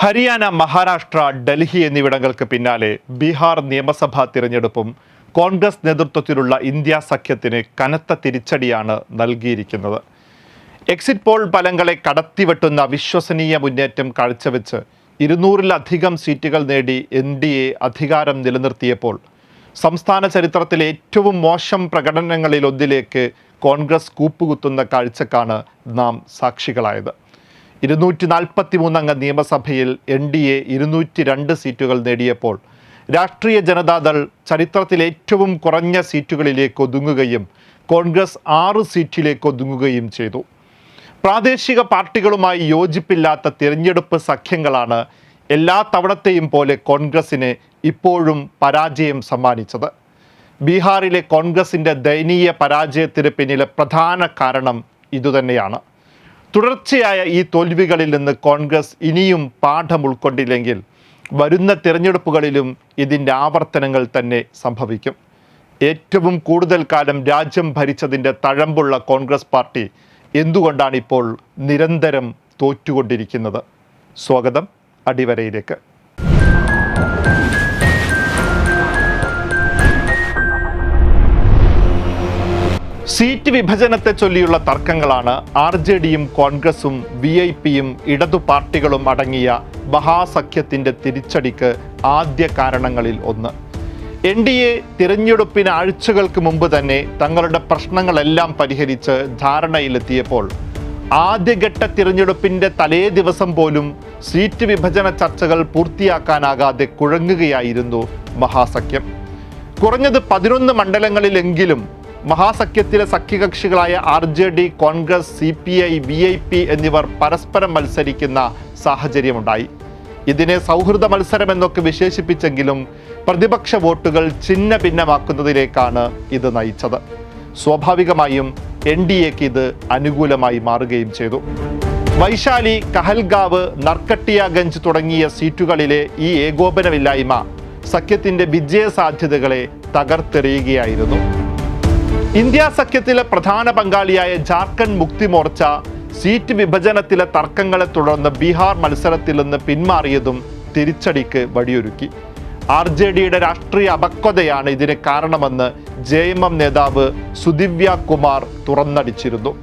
ഹരിയാന മഹാരാഷ്ട്ര ഡൽഹി എന്നിവിടങ്ങൾക്ക് പിന്നാലെ ബീഹാർ നിയമസഭാ തിരഞ്ഞെടുപ്പും കോൺഗ്രസ് നേതൃത്വത്തിലുള്ള ഇന്ത്യ സഖ്യത്തിന് കനത്ത തിരിച്ചടിയാണ് നൽകിയിരിക്കുന്നത്. എക്സിറ്റ് പോൾ ഫലങ്ങളെ കടത്തിവെട്ടുന്ന വിശ്വസനീയ മുന്നേറ്റം കാഴ്ചവെച്ച് ഇരുന്നൂറിലധികം സീറ്റുകൾ നേടി എൻ ഡി എ അധികാരം നിലനിർത്തിയപ്പോൾ സംസ്ഥാന ചരിത്രത്തിലെ ഏറ്റവും മോശം പ്രകടനങ്ങളിലൊന്നിലേക്ക് കോൺഗ്രസ് കൂപ്പുകുത്തുന്ന കാഴ്ചക്കാണ് നാം സാക്ഷികളായത്. ഇരുന്നൂറ്റി നാൽപ്പത്തി മൂന്നംഗ നിയമസഭയിൽ എൻ ഡി എ ഇരുന്നൂറ്റി രണ്ട് സീറ്റുകൾ നേടിയപ്പോൾ രാഷ്ട്രീയ ജനതാദൾ ചരിത്രത്തിലെ ഏറ്റവും കുറഞ്ഞ സീറ്റുകളിലേക്ക് ഒതുങ്ങുകയും കോൺഗ്രസ് ആറ് സീറ്റിലേക്ക് ഒതുങ്ങുകയും ചെയ്തു. പ്രാദേശിക പാർട്ടികളുമായി യോജിപ്പില്ലാത്ത തിരഞ്ഞെടുപ്പ് സഖ്യങ്ങളാണ് എല്ലാ തവണത്തെയും പോലെ കോൺഗ്രസിന് ഇപ്പോഴും പരാജയം സമ്മാനിച്ചത്. ബീഹാറിലെ കോൺഗ്രസിന്റെ ദയനീയ പരാജയത്തിന് പിന്നിലെ പ്രധാന കാരണം ഇതുതന്നെയാണ്. തുടർച്ചയായ ഈ തോൽവികളിൽ നിന്ന് കോൺഗ്രസ് ഇനിയും പാഠം ഉൾക്കൊണ്ടില്ലെങ്കിൽ വരുന്ന തിരഞ്ഞെടുപ്പുകളിലും ഇതിന്റെ ആവർത്തനങ്ങൾ തന്നെ സംഭവിക്കും. ഏറ്റവും കൂടുതൽ കാലം രാജ്യം ഭരിച്ചതിന്റെ തഴമ്പുള്ള കോൺഗ്രസ് പാർട്ടി എന്തുകൊണ്ടാണ് ഇപ്പോൾ നിരന്തരം തോറ്റുകൊണ്ടിരിക്കുന്നത്? സ്വാഗതം. അടിവരയിലേക്ക്. സീറ്റ് വിഭജനത്തെ ചൊല്ലിയുള്ള തർക്കങ്ങളാണ് ആർ ജെ ഡിയും കോൺഗ്രസും വി ഐ പിയും ഇടതു പാർട്ടികളും അടങ്ങിയ മഹാസഖ്യത്തിന്റെ തിരിച്ചടിക്ക് ആദ്യ കാരണങ്ങളിൽ ഒന്ന്. എൻ ഡി എ തിരഞ്ഞെടുപ്പിന് ആഴ്ചകൾക്ക് മുമ്പ് തന്നെ തങ്ങളുടെ പ്രശ്നങ്ങളെല്ലാം പരിഹരിച്ച് ധാരണയിലെത്തിയപ്പോൾ ആദ്യഘട്ട തിരഞ്ഞെടുപ്പിന്റെ തലേ ദിവസം പോലും സീറ്റ് വിഭജന ചർച്ചകൾ പൂർത്തിയാക്കാനാകാതെ കുഴങ്ങുകയായിരുന്നു മഹാസഖ്യം. കുറഞ്ഞത് പതിനൊന്ന് മണ്ഡലങ്ങളിലെങ്കിലും മഹാസഖ്യത്തിലെ സഖ്യകക്ഷികളായ R J D Congress C P I V I P എന്നിവർ പരസ്പരം മത്സരിക്കുന്ന സാഹചര്യമുണ്ടായി. ഇതിനെ സൗഹൃദ മത്സരം എന്നൊക്കെ വിശേഷിപ്പിച്ചെങ്കിലും പ്രതിപക്ഷ വോട്ടുകൾ ചിഹ്ന ഭിന്നമാക്കുന്നതിലേക്കാണ് ഇത് നയിച്ചത്. സ്വാഭാവികമായും എൻ ഡി എക്ക് ഇത് അനുകൂലമായി മാറുകയും ചെയ്തു. വൈശാലി കഹൽഗാവ് നർക്കട്ടിയാഗഞ്ച് തുടങ്ങിയ സീറ്റുകളിലെ ഈ ഏകോപനമില്ലായ്മ സഖ്യത്തിന്റെ വിജയ സാധ്യതകളെ തകർത്തെറിയുകയായിരുന്നു. ഇന്ത്യ സഖ്യത്തിലെ പ്രധാന പങ്കാളിയായ ജാർഖണ്ഡ് മുക്തി മോർച്ച സീറ്റ് വിഭജനത്തിലെ തർക്കങ്ങളെ തുടർന്ന് ബീഹാർ മത്സരത്തിൽ നിന്ന് പിന്മാറിയതും തിരിച്ചടിക്ക് വഴിയൊരുക്കി. ആർ ജെ ഡിയുടെ രാഷ്ട്രീയ അപക്വതയാണ് ഇതിന് കാരണമെന്ന് ജെ എം എം നേതാവ് സുദിവ്യ കുമാർ തുറന്നടിച്ചിരുന്നു.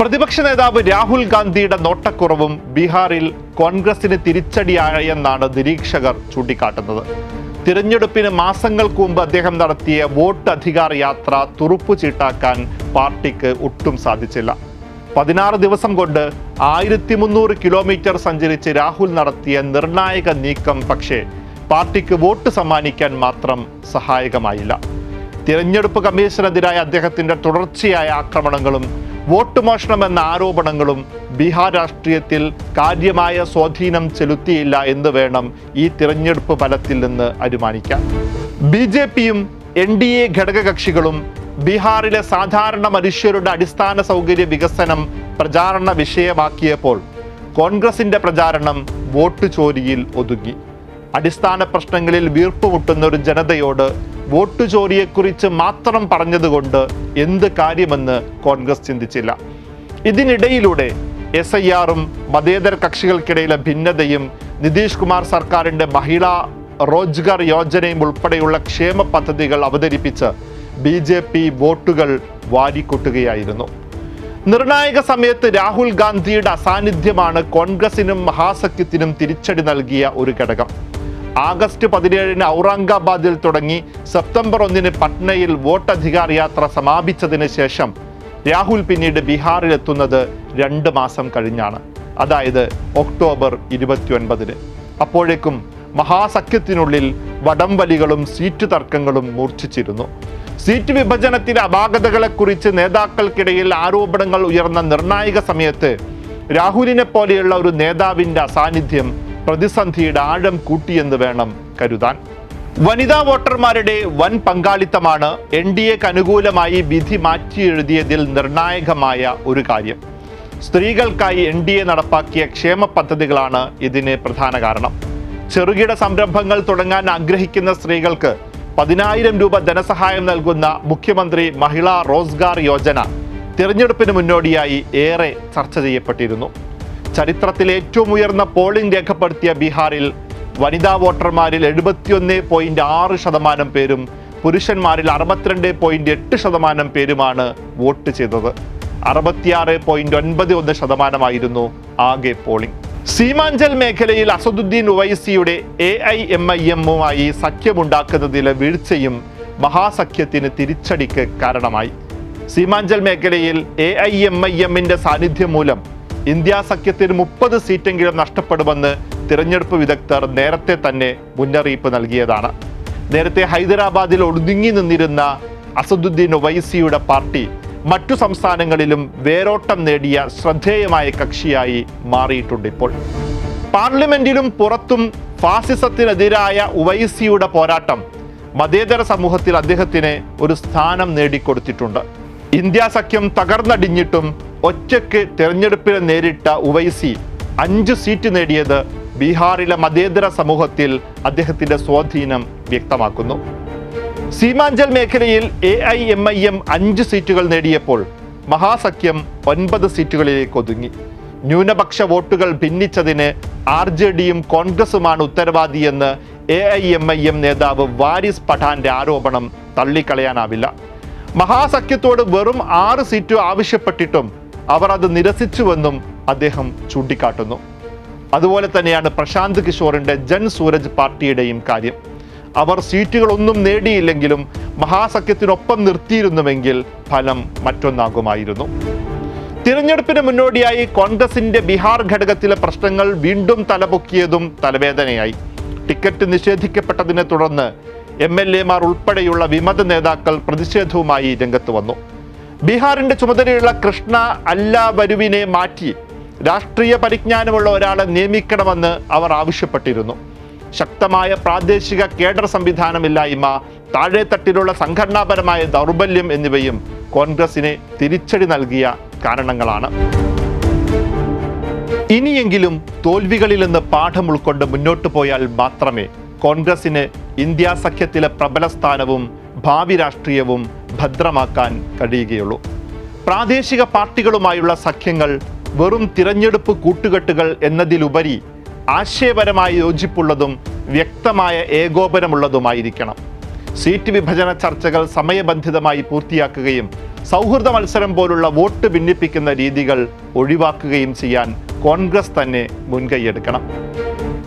പ്രതിപക്ഷ നേതാവ് രാഹുൽ ഗാന്ധിയുടെ നോട്ടക്കുറവും ബീഹാറിൽ കോൺഗ്രസിന് തിരിച്ചടിയായെന്നാണ് നിരീക്ഷകർ ചൂണ്ടിക്കാട്ടുന്നത്. തിരഞ്ഞെടുപ്പിന് മാസങ്ങൾക്ക് മുമ്പ് അദ്ദേഹം നടത്തിയ വോട്ട് അധികാര യാത്ര തുറുപ്പു ചീട്ടാക്കാൻ പാർട്ടിക്ക് ഒട്ടും സാധിച്ചില്ല. പതിനാറ് ദിവസം കൊണ്ട് ആയിരത്തി മുന്നൂറ് കിലോമീറ്റർ സഞ്ചരിച്ച് രാഹുൽ നടത്തിയ നിർണായക നീക്കം പക്ഷേ പാർട്ടിക്ക് വോട്ട് സമ്മാനിക്കാൻ മാത്രം സഹായകമായില്ല. തിരഞ്ഞെടുപ്പ് കമ്മീഷനെതിരായ അദ്ദേഹത്തിന്റെ തുടർച്ചയായ ആക്രമണങ്ങളും വോട്ട് മോഷണം എന്ന ആരോപണങ്ങളും ബീഹാർ രാഷ്ട്രീയത്തിൽ കാര്യമായ സ്വാധീനം ചെലുത്തിയില്ല എന്ന് വേണം ഈ തിരഞ്ഞെടുപ്പ് ഫലത്തിൽ നിന്ന് അനുമാനിക്കാൻ. ബി ജെ പിയും എൻ ഡി എ ഘടകകക്ഷികളും ബീഹാറിലെ സാധാരണ മനുഷ്യരുടെ അടിസ്ഥാന സൗകര്യ വികസനം പ്രചാരണ വിഷയമാക്കിയപ്പോൾ കോൺഗ്രസിന്റെ പ്രചാരണം വോട്ട് ചോരിയിൽ ഒതുങ്ങി. അടിസ്ഥാന പ്രശ്നങ്ങളിൽ വീർപ്പുമുട്ടുന്ന ഒരു ജനതയോട് വോട്ട് ചോരിയെക്കുറിച്ച് മാത്രം പറഞ്ഞതുകൊണ്ട് എന്ത് കാര്യമെന്ന് കോൺഗ്രസ് ചിന്തിച്ചില്ല. ഇതിനിടയിലൂടെ എസ് ഐ ആറും മതേതര കക്ഷികൾക്കിടയിലെ ഭിന്നതയും നിതീഷ് കുമാർ സർക്കാരിന്റെ മഹിളാ റോജ്ഗാർ യോജനയും ഉൾപ്പെടെയുള്ള ക്ഷേമ പദ്ധതികൾ അവതരിപ്പിച്ച് ബി ജെ പി വോട്ടുകൾ വാരിക്കൂട്ടുകയായിരുന്നു. നിർണായക സമയത്ത് രാഹുൽ ഗാന്ധിയുടെ അസാന്നിധ്യമാണ് കോൺഗ്രസിനും മഹാസഖ്യത്തിനും തിരിച്ചടി നൽകിയ ഒരു ഘടകം. ആഗസ്റ്റ് പതിനേഴിന് ഔറംഗാബാദിൽ തുടങ്ങി സെപ്റ്റംബർ ഒന്നിന് പട്നയിൽ വോട്ടധികാർ യാത്ര സമാപിച്ചതിന് ശേഷം രാഹുൽ പിന്നീട് ബീഹാറിലെത്തുന്നത് രണ്ട് മാസം കഴിഞ്ഞാണ്. അതായത് ഒക്ടോബർ ഇരുപത്തിയൊൻപതിന്. അപ്പോഴേക്കും മഹാസഖ്യത്തിനുള്ളിൽ വടംവലികളും സീറ്റ് തർക്കങ്ങളും മൂർച്ഛിച്ചിരുന്നു. സീറ്റ് വിഭജനത്തിലെ അപാകതകളെക്കുറിച്ച് നേതാക്കൾക്കിടയിൽ ആരോപണങ്ങൾ ഉയർന്ന നിർണായക സമയത്ത് രാഹുലിനെ പോലെയുള്ള ഒരു നേതാവിന്റെ അസാന്നിധ്യം പ്രതിസന്ധിയുടെ ആഴം കൂട്ടിയെന്ന് വേണം കരുതാൻ. വനിതാ വോട്ടർമാരുടെ വൻ പങ്കാളിത്തമാണ് എൻ ഡി എക്ക് അനുകൂലമായി വിധി മാറ്റിയെഴുതിയതിൽ നിർണായകമായ ഒരു കാര്യം. സ്ത്രീകൾക്കായി എൻ ഡി എ നടപ്പാക്കിയ ക്ഷേമ പദ്ധതികളാണ് ഇതിന് പ്രധാന കാരണം. ചെറുകിട സംരംഭങ്ങൾ തുടങ്ങാൻ ആഗ്രഹിക്കുന്ന സ്ത്രീകൾക്ക് പതിനായിരം രൂപ ധനസഹായം നൽകുന്ന മുഖ്യമന്ത്രി മഹിളാ റോസ്ഗാർ യോജന തിരഞ്ഞെടുപ്പിന് മുന്നോടിയായി ഏറെ ചർച്ച ചെയ്യപ്പെട്ടിരുന്നു. ചരിത്രത്തിലെ ഏറ്റവും ഉയർന്ന പോളിംഗ് രേഖപ്പെടുത്തിയ ബീഹാറിൽ വനിതാ വോട്ടർമാരിൽ എഴുപത്തിയൊന്ന് പോയിന്റ് ആറ് ശതമാനം പേരും പുരുഷന്മാരിൽ അറുപത്തിരണ്ട് പോയിന്റ് എട്ട് ശതമാനം പേരുമാണ് വോട്ട് ചെയ്തത്. അറുപത്തിയാറ് പോയിന്റ് ഒൻപത് ഒന്ന് ശതമാനമായിരുന്നു ആകെ പോളിംഗ് സീമാഞ്ചൽ മേഖലയിൽ അസദുദ്ദീൻ ഉവൈസിയുടെ എ ഐ എം ഐ എമ്മുമായി സഖ്യമുണ്ടാക്കുന്നതിലെ വീഴ്ചയും മഹാസഖ്യത്തിന് തിരിച്ചടിക്ക് കാരണമായി. സീമാഞ്ചൽ മേഖലയിൽ എ ഐ എം ഐ എമ്മിന്റെ സാന്നിധ്യം മൂലം ഇന്ത്യ സഖ്യത്തിന് മുപ്പത് സീറ്റെങ്കിലും നഷ്ടപ്പെടുമെന്ന് തിരഞ്ഞെടുപ്പ് വിദഗ്ധർ നേരത്തെ തന്നെ മുന്നറിയിപ്പ് നൽകിയതാണ്. നേരത്തെ ഹൈദരാബാദിൽ ഒടുങ്ങി നിന്നിരുന്ന അസദുദ്ദീൻ ഒവൈസിയുടെ പാർട്ടി മറ്റു സംസ്ഥാനങ്ങളിലും വേരോട്ടം നേടിയ ശ്രദ്ധേയമായ കക്ഷിയായി മാറിയിട്ടുണ്ട് ഇപ്പോൾ. പാർലമെന്റിലും പുറത്തും ഫാസിസത്തിനെതിരായ ഉവൈസിയുടെ പോരാട്ടം മതേതര സമൂഹത്തിൽ അദ്ദേഹത്തിന് ഒരു സ്ഥാനം നേടിക്കൊടുത്തിട്ടുണ്ട്. ഇന്ത്യ സഖ്യം തകർന്നടിഞ്ഞിട്ടും ഒറ്റയ്ക്ക് തെരഞ്ഞെടുപ്പിനെ നേരിട്ട ഉവൈസി അഞ്ച് സീറ്റ് നേടിയത് ബീഹാറിലെ മതേതര സമൂഹത്തിൽ അദ്ദേഹത്തിന്റെ സ്വാധീനം വ്യക്തമാക്കുന്നു. സീമാഞ്ചൽ മേഖലയിൽ A I M I M അഞ്ച് സീറ്റുകൾ നേടിയപ്പോൾ മഹാസഖ്യം ഒൻപത് സീറ്റുകളിലേക്ക് ഒതുങ്ങി. ന്യൂനപക്ഷ വോട്ടുകൾ ഭിന്നിച്ചതിന് ആർ ജെ ഡിയും കോൺഗ്രസുമാണ് ഉത്തരവാദിയെന്ന് A I M I M നേതാവ് വാരിസ് പഠാന്റെ ആരോപണം തള്ളിക്കളയാനാവില്ല. മഹാസഖ്യത്തോട് വെറും ആറ് സീറ്റ് ആവശ്യപ്പെട്ടിട്ടും അവർ അത് നിരസിച്ചുവെന്നും അദ്ദേഹം ചൂണ്ടിക്കാട്ടുന്നു. അതുപോലെ തന്നെയാണ് പ്രശാന്ത് കിഷോറിന്റെ ജൻ സൂരജ് പാർട്ടിയുടെയും കാര്യം. അവർ സീറ്റുകളൊന്നും നേടിയില്ലെങ്കിലും മഹാസഖ്യത്തിനൊപ്പം നിർത്തിയിരുന്നുവെങ്കിൽ ഫലം മറ്റൊന്നാകുമായിരുന്നു. തിരഞ്ഞെടുപ്പിന് മുന്നോടിയായി കോൺഗ്രസിന്റെ ബീഹാർ ഘടകത്തിലെ പ്രശ്നങ്ങൾ വീണ്ടും തലപൊക്കിയതും തലവേദനയായി. ടിക്കറ്റ് നിഷേധിക്കപ്പെട്ടതിനെ തുടർന്ന് എം എൽ എമാർ ഉൾപ്പെടെയുള്ള വിമത നേതാക്കൾ പ്രതിഷേധവുമായി രംഗത്ത് വന്നു. ബീഹാറിന്റെ ചുമതലയുള്ള കൃഷ്ണ അല്ല വരുവിനെ മാറ്റി രാഷ്ട്രീയ പരിജ്ഞാനമുള്ള ഒരാളെ നിയമിക്കണമെന്ന് അവർ ആവശ്യപ്പെട്ടിരുന്നു. ശക്തമായ പ്രാദേശിക കേഡർ സംവിധാനമില്ലായ്മ താഴെത്തട്ടിലുള്ള സംഘടനാപരമായ ദൗർബല്യം എന്നിവയും കോൺഗ്രസിനെ തിരിച്ചടി നൽകിയ കാരണങ്ങളാണ്. ഇനിയെങ്കിലും തോൽവികളിൽ നിന്ന് പാഠം ഉൾക്കൊണ്ട് മുന്നോട്ടു പോയാൽ മാത്രമേ കോൺഗ്രസിന് ഇന്ത്യ സഖ്യത്തിലെ പ്രബല സ്ഥാനവും ഭാവി രാഷ്ട്രീയവും ഭദ്രമാക്കാൻ കഴിയുകയുള്ളൂ. പ്രാദേശിക പാർട്ടികളുമായുള്ള സഖ്യങ്ങൾ വെറും തിരഞ്ഞെടുപ്പ് കൂട്ടുകെട്ടുകൾ എന്നതിലുപരി ആശയപരമായ യോജിപ്പുള്ളതും വ്യക്തമായ ഏകോപനമുള്ളതുമായിരിക്കണം. സീറ്റ് വിഭജന ചർച്ചകൾ സമയബന്ധിതമായി പൂർത്തിയാക്കുകയും സൗഹൃദ മത്സരം പോലുള്ള വോട്ട് ഭിന്നിപ്പിക്കുന്ന രീതികൾ ഒഴിവാക്കുകയും ചെയ്യാൻ കോൺഗ്രസ് തന്നെ മുൻകൈയെടുക്കണം.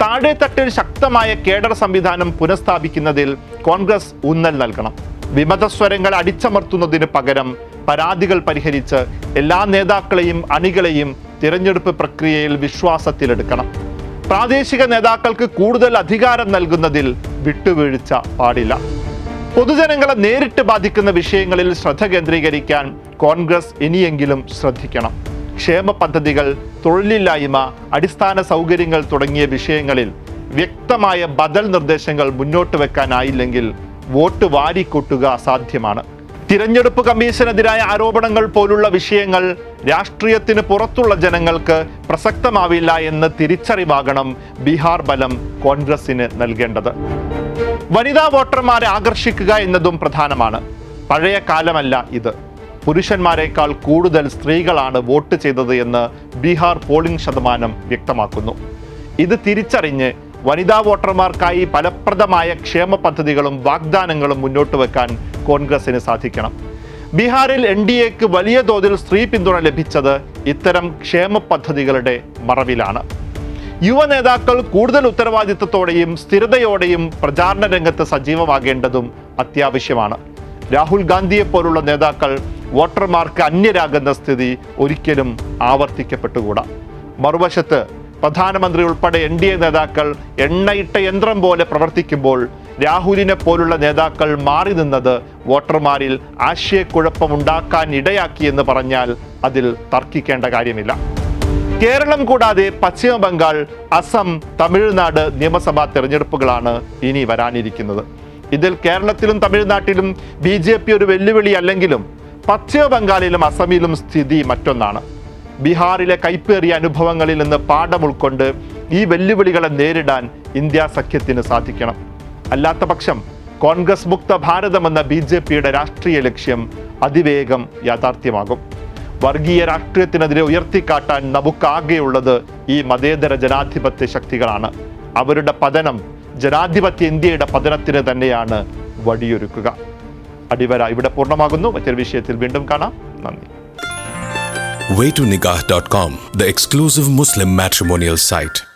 താഴെത്തട്ടിൽ ശക്തമായ കേഡർ സംവിധാനം പുനഃസ്ഥാപിക്കുന്നതിൽ കോൺഗ്രസ് ഊന്നൽ നൽകണം. വിമത വിമതസ്വരങ്ങൾ അടിച്ചമർത്തുന്നതിന് പകരം പരാതികൾ പരിഹരിച്ച് എല്ലാ നേതാക്കളെയും അണികളെയും തിരഞ്ഞെടുപ്പ് പ്രക്രിയയിൽ വിശ്വാസത്തിലെടുക്കണം. പ്രാദേശിക നേതാക്കൾക്ക് കൂടുതൽ അധികാരം നൽകുന്നതിൽ വിട്ടുവീഴ്ച പാടില്ല. പൊതുജനങ്ങളെ നേരിട്ട് ബാധിക്കുന്ന വിഷയങ്ങളിൽ ശ്രദ്ധ കേന്ദ്രീകരിക്കാൻ കോൺഗ്രസ് ഇനിയെങ്കിലും ശ്രദ്ധിക്കണം. ക്ഷേമ പദ്ധതികൾ തൊഴിലില്ലായ്മ അടിസ്ഥാന സൗകര്യങ്ങൾ തുടങ്ങിയ വിഷയങ്ങളിൽ വ്യക്തമായ ബദൽ നിർദ്ദേശങ്ങൾ മുന്നോട്ട് വെക്കാനായില്ലെങ്കിൽ വോട്ട് വാരിക്കൂട്ടുക അസാധ്യമാണ്. തിരഞ്ഞെടുപ്പ് കമ്മീഷനെതിരായ ആരോപണങ്ങൾ പോലുള്ള വിഷയങ്ങൾ രാഷ്ട്രീയത്തിന് പുറത്തുള്ള ജനങ്ങൾക്ക് പ്രസക്തമാവില്ല എന്ന് തിരിച്ചറിവാകണം ബീഹാർ ബലം കോൺഗ്രസിന് നൽകേണ്ടത്. വനിതാ വോട്ടർമാരെ ആകർഷിക്കുക എന്നതും പ്രധാനമാണ്. പഴയ കാലമല്ല ഇത്. പുരുഷന്മാരെക്കാൾ കൂടുതൽ സ്ത്രീകളാണ് വോട്ട് ചെയ്തത് എന്ന് ബീഹാർ പോളിംഗ് ശതമാനം വ്യക്തമാക്കുന്നു. ഇത് തിരിച്ചറിഞ്ഞ് വനിതാ വോട്ടർമാർക്കായി ഫലപ്രദമായ ക്ഷേമ പദ്ധതികളും വാഗ്ദാനങ്ങളും മുന്നോട്ട് വെക്കാൻ കോൺഗ്രസിന് സാധിക്കണം. ബീഹാറിൽ എൻ ഡി എക്ക് വലിയ തോതിൽ സ്ത്രീ പിന്തുണ ലഭിച്ചത് ഇത്തരം ക്ഷേമ പദ്ധതികളുടെ മറവിലാണ്. യുവ നേതാക്കൾ കൂടുതൽ ഉത്തരവാദിത്തത്തോടെയും സ്ഥിരതയോടെയും പ്രചാരണ രംഗത്ത് സജീവമാകേണ്ടതും അത്യാവശ്യമാണ്. രാഹുൽ ഗാന്ധിയെ പോലുള്ള നേതാക്കൾ വോട്ടർമാർക്ക് അന്യരാകുന്ന സ്ഥിതി ഒരിക്കലും ആവർത്തിക്കപ്പെട്ടുകൂടാ. മറുവശത്ത് പ്രധാനമന്ത്രി ഉൾപ്പെടെ എൻ ഡി എ നേതാക്കൾ എണ്ണയിട്ട യന്ത്രം പോലെ പ്രവർത്തിക്കുമ്പോൾ രാഹുലിനെ പോലുള്ള നേതാക്കൾ മാറി നിന്നത് വോട്ടർമാരിൽ ആശയക്കുഴപ്പമുണ്ടാക്കാൻ ഇടയാക്കിയെന്ന് പറഞ്ഞാൽ അതിൽ തർക്കിക്കേണ്ട കാര്യമില്ല. കേരളം കൂടാതെ പശ്ചിമ ബംഗാൾ അസം തമിഴ്നാട് നിയമസഭാ തെരഞ്ഞെടുപ്പുകളാണ് ഇനി വരാനിരിക്കുന്നത്. ഇതിൽ കേരളത്തിലും തമിഴ്നാട്ടിലും ബി ജെ പി ഒരു വെല്ലുവിളി അല്ലെങ്കിലും പശ്ചിമ ബംഗാളിലും അസമിലും സ്ഥിതി മറ്റൊന്നാണ്. ബീഹാറിലെ കൈപ്പേറിയ അനുഭവങ്ങളിൽ നിന്ന് പാഠം ഉൾക്കൊണ്ട് ഈ വെല്ലുവിളികളെ നേരിടാൻ ഇന്ത്യ സഖ്യത്തിന് സാധിക്കണം. അല്ലാത്ത പക്ഷം കോൺഗ്രസ് മുക്ത ഭാരതം എന്ന ബി ജെ പിയുടെ രാഷ്ട്രീയ ലക്ഷ്യം അതിവേഗം യാഥാർത്ഥ്യമാകും. വർഗീയ രാഷ്ട്രീയത്തിനെതിരെ ഉയർത്തിക്കാട്ടാൻ നമുക്കാകെയുള്ളത് ഈ മതേതര ജനാധിപത്യ ശക്തികളാണ്. അവരുടെ പതനം ജനാധിപത്യ ഇന്ത്യയുടെ പതനത്തിന് തന്നെയാണ് വടിയൊരുക്കുക അടിവര ഇവിടെ പൂർണമാകുന്നു. മറ്റൊരു വിഷയത്തിൽ വീണ്ടും കാണാം. നന്ദി. Waytonikah.com, the exclusive Muslim matrimonial site.